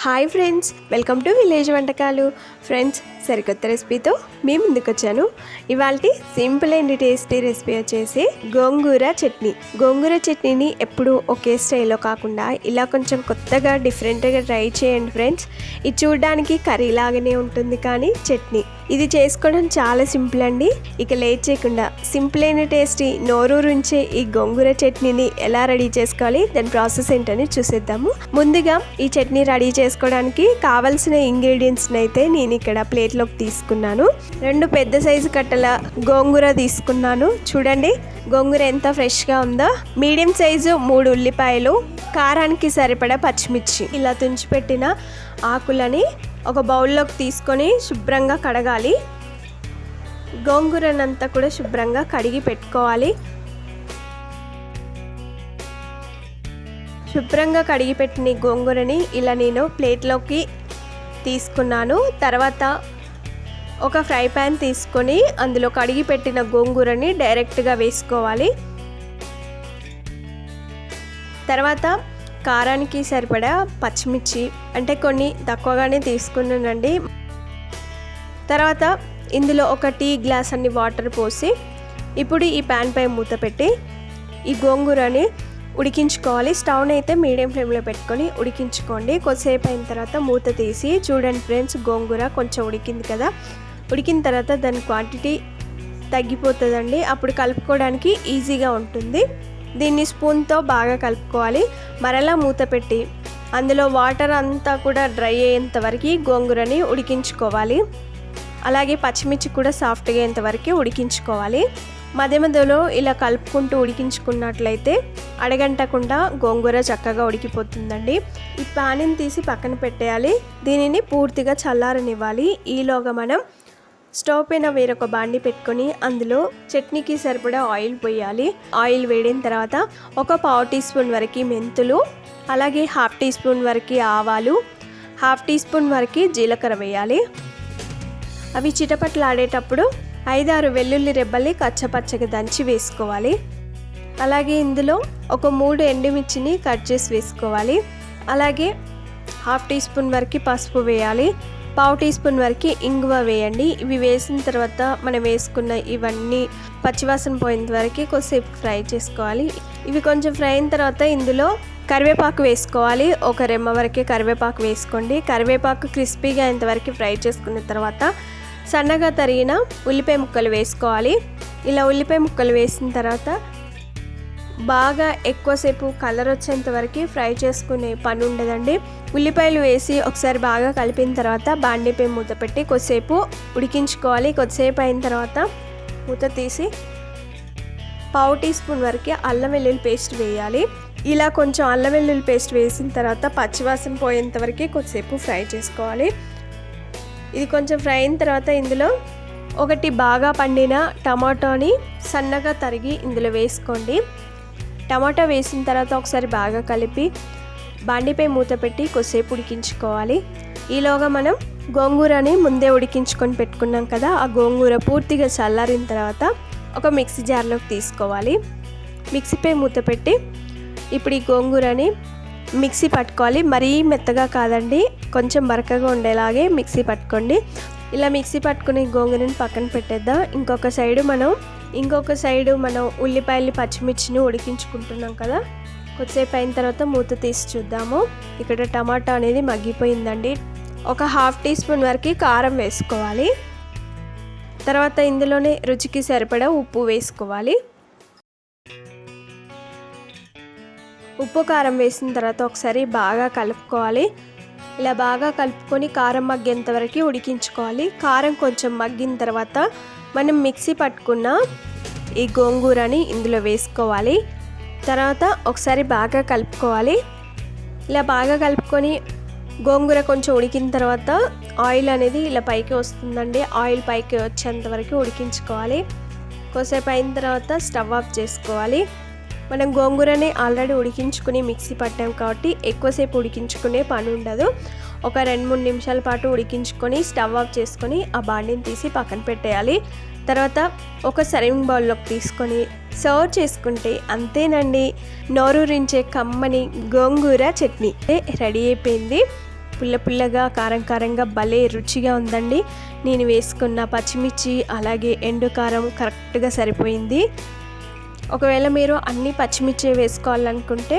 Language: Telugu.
Hi friends welcome to village వంటకాలు ఫ్రెండ్స్ సరికొత్త రెసిపీతో మీ ముందుకు వచ్చాను ఇవాళ సింపుల్ అండ్ టేస్టీ రెసిపీ వచ్చేసి గోంగూర చట్నీ. గోంగూర చట్నీని ఎప్పుడు ఒకే స్టైల్లో కాకుండా ఇలా కొంచెం కొత్తగా డిఫరెంట్గా ట్రై చేయండి ఫ్రెండ్స్. ఇది చూడడానికి కర్రీ లాగానే ఉంటుంది కానీ చట్నీ. ఇది చేసుకోవడం చాలా సింపుల్ అండి. ఇక లేట్ చేయకుండా సింపుల్ అయిన టేస్టీ నోరూరుంచే ఈ గోంగూర చట్నీని ఎలా రెడీ చేసుకోవాలి దాని ప్రాసెస్ ఏంటని చూసేద్దాము. ముందుగా ఈ చట్నీ రెడీ చేసుకోవడానికి కావలసిన ఇంగ్రీడియంట్స్ అయితే నేను ఇక్కడ ప్లేట్ ప్లేట్లోకి తీసుకున్నాను. రెండు పెద్ద సైజు కట్టల గోంగూర తీసుకున్నాను. చూడండి గోంగూర ఎంత ఫ్రెష్గా ఉందో. మీడియం సైజు మూడు ఉల్లిపాయలు కారానికి సరిపడా పచ్చిమిర్చి. ఇలా తుంచిపెట్టిన ఆకులని ఒక బౌల్లోకి తీసుకొని శుభ్రంగా కడగాలి. గోంగూరనంతా కూడా శుభ్రంగా కడిగి పెట్టుకోవాలి. శుభ్రంగా కడిగి పెట్టిన గోంగూరని ఇలా నేను ప్లేట్లోకి తీసుకున్నాను. తర్వాత ఒక ఫ్రై ప్యాన్ తీసుకొని అందులో కడిగి పెట్టిన గోంగూరని డైరెక్ట్గా వేసుకోవాలి. తర్వాత కారానికి సరిపడా పచ్చిమిర్చి అంటే కొన్ని తక్కువగానే తీసుకున్నానండి. తర్వాత ఇందులో ఒక టీ గ్లాస్ అన్ని వాటర్ పోసి ఇప్పుడు ఈ ప్యాన్ పై మూత పెట్టి ఈ గోంగూరని ఉడికించుకోవాలి. స్టవ్ని అయితే మీడియం ఫ్లేమ్లో పెట్టుకొని ఉడికించుకోండి. కొద్దిసేపు అయిన తర్వాత మూత తీసి చూడండి ఫ్రెండ్స్ గోంగూర కొంచెం ఉడికింది కదా. ఉడికిన తర్వాత దాని క్వాంటిటీ తగ్గిపోతుందండి. అప్పుడు కలుపుకోవడానికి ఈజీగా ఉంటుంది. దీన్ని స్పూన్తో బాగా కలుపుకోవాలి. మరలా మూత పెట్టి అందులో వాటర్ అంతా కూడా డ్రై అయ్యేంత వరకు గోంగూరని ఉడికించుకోవాలి. అలాగే పచ్చిమిర్చి కూడా సాఫ్ట్గా అయ్యేంతవరకు ఉడికించుకోవాలి. మధ్య మధ్యలో ఇలా కలుపుకుంటూ ఉడికించుకున్నట్లయితే అడగంటకుండా గోంగూర చక్కగా ఉడికిపోతుందండి. ఈ పానీని తీసి పక్కన పెట్టేయాలి. దీనిని పూర్తిగా చల్లారనివ్వాలి. ఈలోగా మనం స్టవ్ పైన వేరొక బాండి పెట్టుకొని అందులో చట్నీకి సరిపడా ఆయిల్ పోయాలి. ఆయిల్ వేడిన తర్వాత ఒక పావు టీ స్పూన్ వరకు మెంతులు అలాగే హాఫ్ టీ స్పూన్ వరకు ఆవాలు హాఫ్ టీ స్పూన్ వరకు జీలకర్ర వేయాలి. అవి చిటపట్లాడేటప్పుడు ఐదారు వెల్లుల్లి రెబ్బల్ని కచ్చపచ్చగా దంచి వేసుకోవాలి. అలాగే ఇందులో ఒక మూడు ఎండుమిర్చిని కట్ చేసి వేసుకోవాలి. అలాగే హాఫ్ టీ స్పూన్ వరకు పసుపు వేయాలి. పావు టీ స్పూన్ వరకు ఇంగువ వేయండి. ఇవి వేసిన తర్వాత మనం వేసుకున్న ఇవన్నీ పచ్చివాసన పోయిన వరకు కొద్దిసేపు ఫ్రై చేసుకోవాలి. ఇవి కొంచెం ఫ్రై అయిన తర్వాత ఇందులో కరివేపాకు వేసుకోవాలి. ఒక రెమ్మ వరకే కరివేపాకు వేసుకోండి. కరివేపాకు క్రిస్పీగా అయ్యేంతవరకు ఫ్రై చేసుకున్న తర్వాత సన్నగా తరిగిన ఉల్లిపాయ ముక్కలు వేసుకోవాలి. ఇలా ఉల్లిపాయ ముక్కలు వేసిన తర్వాత బాగా ఎక్కువసేపు కలర్ వచ్చేంత వరకు ఫ్రై చేసుకునే పని ఉండదండి ఉల్లిపాయలు వేసి ఒకసారి బాగా కలిపిన తర్వాత బాండీపై మూత పెట్టి కొద్దిసేపు ఉడికించుకోవాలి. కొద్దిసేపు అయిన తర్వాత మూత తీసి పావు టీ స్పూన్ వరకు అల్లం వెల్లుల్లి పేస్ట్ వేయాలి. ఇలా కొంచెం అల్లం వెల్లుల్లి పేస్ట్ వేసిన తర్వాత పచ్చివాసన పోయేంత వరకు కొద్దిసేపు ఫ్రై చేసుకోవాలి. ఇది కొంచెం ఫ్రై అయిన తర్వాత ఇందులో ఒకటి బాగా పండిన టమాటోని సన్నగా తరిగి ఇందులో వేసుకోండి. టమాటా వేసిన తర్వాత ఒకసారి బాగా కలిపి బాండిపై మూత పెట్టి కొద్దిసేపు ఉడికించుకోవాలి. ఈలోగా మనం గోంగూరని ముందే ఉడికించుకొని పెట్టుకున్నాం కదా ఆ గోంగూర పూర్తిగా చల్లారిన తర్వాత ఒక మిక్సీ జార్లోకి తీసుకోవాలి. మిక్సీపై మూత పెట్టి ఇప్పుడు ఈ గోంగూరని మిక్సీ పట్టుకోవాలి. మరీ మెత్తగా కాదండి కొంచెం బరకగా ఉండేలాగే మిక్సీ పట్టుకోండి. ఇలా మిక్సీ పట్టుకుని గోంగూరని పక్కన పెట్టేద్దాం. ఇంకొక సైడు మనం ఇంకొక సైడు మనం ఉల్లిపాయలు పచ్చిమిర్చిని ఉడికించుకుంటున్నాం కదా. కొద్దిసేపు అయిన తర్వాత మూత తీసి చూద్దాము. ఇక్కడ టమాటా అనేది మగ్గిపోయిందండి. ఒక హాఫ్ టీ స్పూన్ వరకు కారం వేసుకోవాలి. తర్వాత ఇందులోనే రుచికి సరిపడా ఉప్పు వేసుకోవాలి. ఉప్పు కారం వేసిన తర్వాత ఒకసారి బాగా కలుపుకోవాలి. ఇలా బాగా కలుపుకొని కారం మగ్గేంత వరకు ఉడికించుకోవాలి. కారం కొంచెం మగ్గిన తర్వాత మనం మిక్సీ పట్టుకున్న ఈ గోంగూరని ఇందులో వేసుకోవాలి. తర్వాత ఒకసారి బాగా కలుపుకోవాలి. ఇలా బాగా కలుపుకొని గోంగూర కొంచెం ఉడికిన తర్వాత ఆయిల్ అనేది ఇలా పైకి వస్తుందండి. ఆయిల్ పైకి వచ్చేంత వరకు ఉడికించుకోవాలి. కొద్దిసేపు అయిన తర్వాత స్టవ్ ఆఫ్ చేసుకోవాలి. మనం గోంగూరని ఆల్రెడీ ఉడికించుకుని మిక్సీ పట్టాం కాబట్టి ఎక్కువసేపు ఉడికించుకునే పని ఉండదు. ఒక రెండు మూడు నిమిషాల పాటు ఉడికించుకొని స్టవ్ ఆఫ్ చేసుకొని ఆ బాండిని తీసి పక్కన పెట్టేయాలి. తర్వాత ఒక సర్వింగ్ బౌల్లోకి తీసుకొని సర్వ్ చేసుకుంటే అంతేనండి. నోరూరించే కమ్మని గోంగూర చట్నీ. రెడీ అయిపోయింది. పుల్ల పుల్లగా కారం కారంగా భలే రుచిగా ఉందండి. నేను వేసుకున్న పచ్చిమిర్చి అలాగే ఎండు కారం కరెక్ట్గా సరిపోయింది. ఒకవేళ మీరు అన్ని పచ్చిమిర్చి వేసుకోవాలనుకుంటే